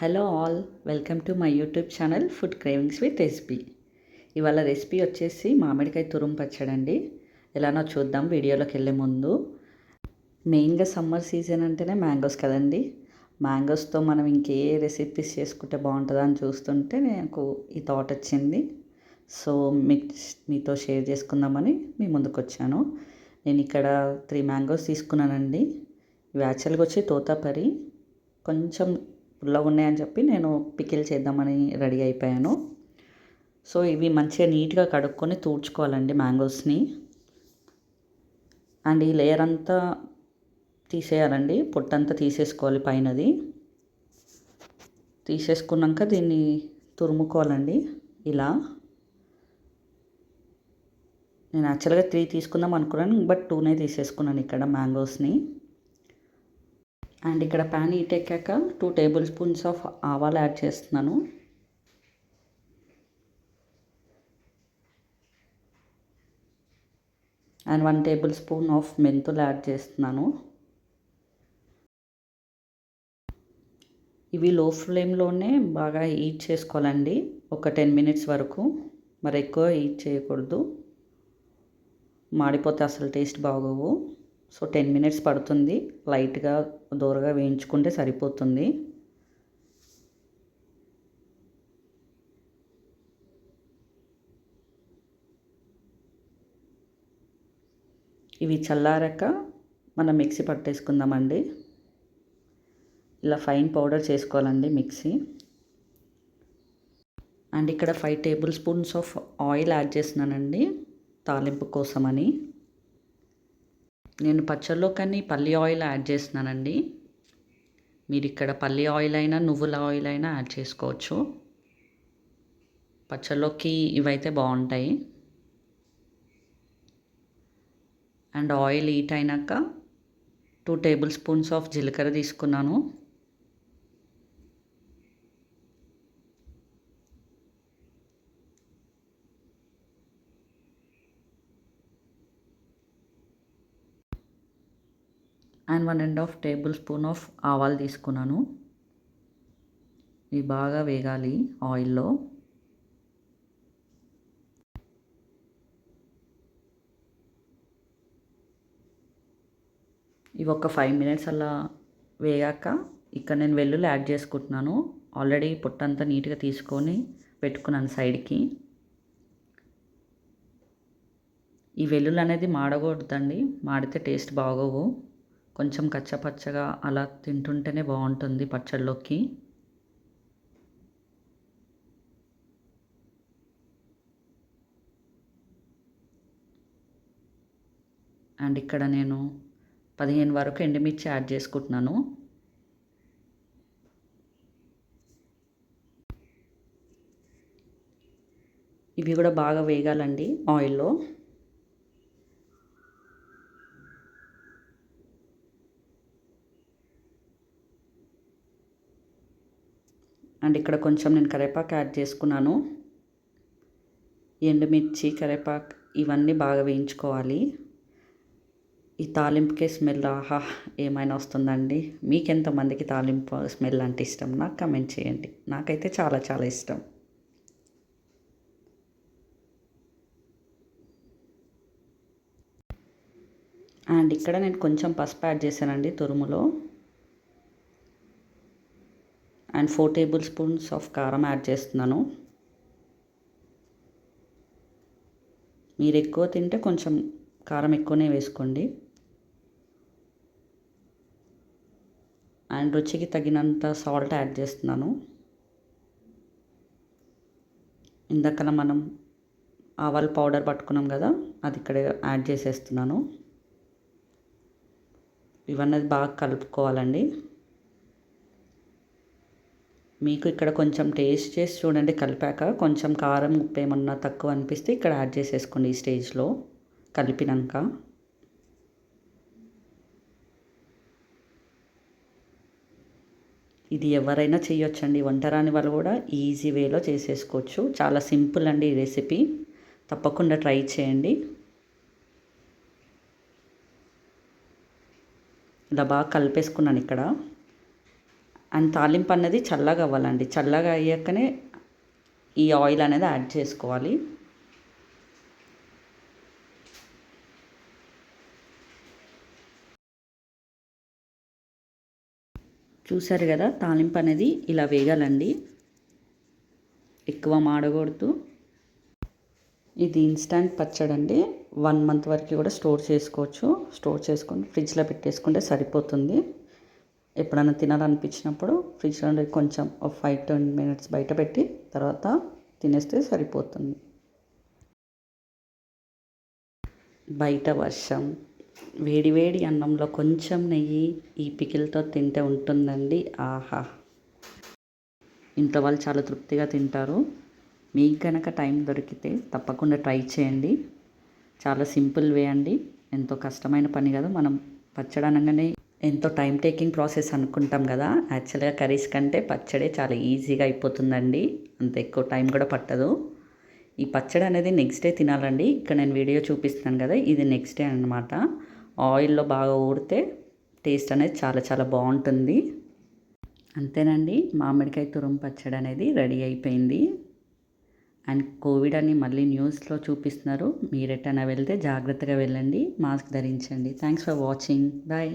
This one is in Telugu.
Hello all welcome to my YouTube channel food cravings with recipe. ఇవాళ రెసిపీ వచ్చేసి మామిడికాయ తురుము పచ్చడండి ఎలానో చూద్దాం వీడియోలోకి వెళ్ళే ముందు. మెయిన్గా సమ్మర్ సీజన్ అంటేనే మ్యాంగోస్ కదండి. మ్యాంగోస్తో మనం ఇంకే రెసిపీస్ చేసుకుంటే బాగుంటుందా అని చూస్తుంటే నాకు ఈ థాట్ వచ్చింది. సో మీకు మీతో షేర్ చేసుకుందామని మీ ముందుకు వచ్చాను. నేను ఇక్కడ త్రీ మ్యాంగోస్ తీసుకున్నానండి. ఇవి యాక్చువల్గా వచ్చి తోతాపరి. కొంచెం పుల్లగా ఉన్నాయని చెప్పి నేను పికిల్ చేద్దామని రెడీ అయిపోయాను. సో ఇవి మంచిగా నీట్గా కడుక్కొని తూడ్చుకోవాలండి మ్యాంగోస్ని. అండ్ ఈ లేయర్ అంతా తీసేయాలండి. పొట్టంతా తీసేసుకోవాలి పైనది. తీసేసుకున్నాక దీన్ని తురుముకోవాలండి ఇలా. నేను యాక్చువల్గా త్రీ తీసుకుందాం అనుకున్నాను బట్ టూనే తీసేసుకున్నాను ఇక్కడ మ్యాంగోస్ని. అండ్ ఇక్కడ ప్యాన్ హీట్ ఎక్కాక టూ టేబుల్ స్పూన్స్ ఆఫ్ ఆవాలు యాడ్ చేస్తున్నాను. And one tablespoon of మెంతులు యాడ్ చేస్తున్నాను. ఇవి లో ఫ్లేమ్లోనే బాగా హీట్ చేసుకోవాలండి. ఒక టెన్ మినిట్స్ వరకు. మరి ఎక్కువ హీట్ చేయకూడదు. మాడిపోతే అసలు టేస్ట్ బాగోవు. సో టెన్ మినిట్స్ పడుతుంది. లైట్గా దూరగా వేయించుకుంటే సరిపోతుంది. ఇవి చల్లారాక మనం మిక్సీ పట్టేసుకుందామండి. ఇలా ఫైన్ పౌడర్ చేసుకోవాలండి మిక్సీ. అండ్ ఇక్కడ five tablespoons of oil add చేస్తున్నానండి. తాలింపు కోసమని. నేను పచ్చళ్ళలో కానీ పల్లి ఆయిల్ యాడ్ చేస్తున్నానండి. మీరు ఇక్కడ పల్లి ఆయిల్ అయినా నువ్వుల ఆయిల్ అయినా యాడ్ చేసుకోవచ్చు. పచ్చళ్ళలోకి ఇవైతే బాగుంటాయి. అండ్ ఆయిల్ హీట్ అయినాక టూ టేబుల్ స్పూన్స్ ఆఫ్ జీలకర్ర తీసుకున్నాను. And one and half tablespoon of ఆవాలు తీసుకున్నాను. ఇవి బాగా వేగాలి ఆయిల్లో. ఇవి ఒక ఫైవ్ మినిట్స్ అలా వేగాక ఇక్కడ నేను వెల్లుల్లి యాడ్ చేసుకుంటున్నాను. ఆల్రెడీ పొట్టంతా నీట్గా తీసుకొని పెట్టుకున్నాను సైడ్కి. ఈ వెల్లుల్లి అనేది మాడకూడదండి. మాడితే టేస్ట్ బాగోవు. కొంచెం కచ్చపచ్చగా అలా తింటుంటేనే బాగుంటుంది పచ్చళ్ళలోకి అండ్ ఇక్కడ నేను పదిహేను వరకు ఎండుమిర్చి యాడ్ చేసుకుంటున్నాను. ఇవి కూడా బాగా వేగాలండి ఆయిల్లో. అండ్ ఇక్కడ కొంచెం నేను కరివేపాకు యాడ్ చేసుకున్నాను. ఎండుమిర్చి కరివేపాకు ఇవన్నీ బాగా వేయించుకోవాలి. ఈ తాలింపుకే స్మెల్ ఆహా ఏమైనా వస్తుందండి? మీకు ఎంతమందికి తాలింపు స్మెల్ అంటే ఇష్టం? నాకు కమెంట్ చేయండి. నాకైతే చాలా చాలా ఇష్టం. అండ్ ఇక్కడ నేను కొంచెం పసుపు యాడ్ చేశానండి తురుములో. And four tablespoons of కారం యాడ్ చేస్తున్నాను. మీరు ఎక్కువ తింటే కొంచెం కారం ఎక్కువనే వేసుకోండి. అండ్ రుచికి తగినంత సాల్ట్ యాడ్ చేస్తున్నాను. ఇందాక మనం ఆవాల పౌడర్ పట్టుకున్నాం కదా అది ఇక్కడ యాడ్ చేసేస్తున్నాను. ఇవన్నీ బాగా కలుపుకోవాలండి. మీకు ఇక్కడ కొంచెం టేస్ట్ చేసి చూడండి కలిపాక కొంచెం కారం ఉప్పు ఏమన్నా తక్కువ అనిపిస్తే ఇక్కడ యాడ్ చేసేసుకోండి ఈ స్టేజ్లో కలిపినాక. ఇది ఎవరైనా చేయొచ్చండి వంట రాని వాళ్ళు కూడా ఈజీ వేలో చేసేసుకోవచ్చు. చాలా సింపుల్ అండి ఈ రెసిపీ తప్పకుండా ట్రై చేయండి. ఇలా బాగా కలిపేసుకున్నాను ఇక్కడ. అండ్ తాలింపు అనేది చల్లగా అవ్వాలండి. చల్లగా అయ్యాకనే ఈ ఆయిల్ అనేది యాడ్ చేసుకోవాలి. చూసారు కదా తాలింపు అనేది ఇలా వేగాలండి. ఎక్కువ మాడకూడదు. ఇది ఇన్స్టాంట్ పచ్చడి అండి. వన్ మంత్ వరకు కూడా స్టోర్ చేసుకోవచ్చు. స్టోర్ చేసుకొని ఫ్రిడ్జ్లో పెట్టేసుకుంటే సరిపోతుంది. ఎప్పుడైనా తినాలనిపించినప్పుడు ఫ్రిడ్జ్లో కొంచెం ఒక ఫైవ్ టెన్ మినిట్స్ బయట పెట్టి తర్వాత తినేస్తే సరిపోతుంది. బయట వర్షం వేడి వేడి అన్నంలో కొంచెం నెయ్యి ఈ పికిల్తో తింటే ఉంటుందండి. ఆహా! ఇంట్లో వాళ్ళు చాలా తృప్తిగా తింటారు. మీకు కనుక టైం దొరికితే తప్పకుండా ట్రై చేయండి. చాలా సింపుల్ వే అండి. ఎంతో కష్టమైన పని కదా మనం పచ్చడి అనగానే ఎంతో టైం టేకింగ్ ప్రాసెస్ అనుకుంటాం కదా. యాక్చువల్గా కర్రీస్ కంటే పచ్చడి చాలా ఈజీగా అయిపోతుందండి. అంత ఎక్కువ టైం కూడా పట్టదు. ఈ పచ్చడి అనేది నెక్స్ట్ డే తినాలండి. ఇక్కడ నేను వీడియో చూపిస్తాను కదా ఇది నెక్స్ట్ డే అనమాట ఆయిల్లో బాగా ఊడితే టేస్ట్ అనేది చాలా చాలా బాగుంటుంది. అంతేనండి మామిడికాయ తురుం పచ్చడి అనేది రెడీ అయిపోయింది. అండ్ కోవిడ్ అని మళ్ళీ న్యూస్లో చూపిస్తున్నారు. మీరు ఎట్టైనా వెళ్తే జాగ్రత్తగా వెళ్ళండి మాస్క్ ధరించండి. Thanks for watching. బాయ్.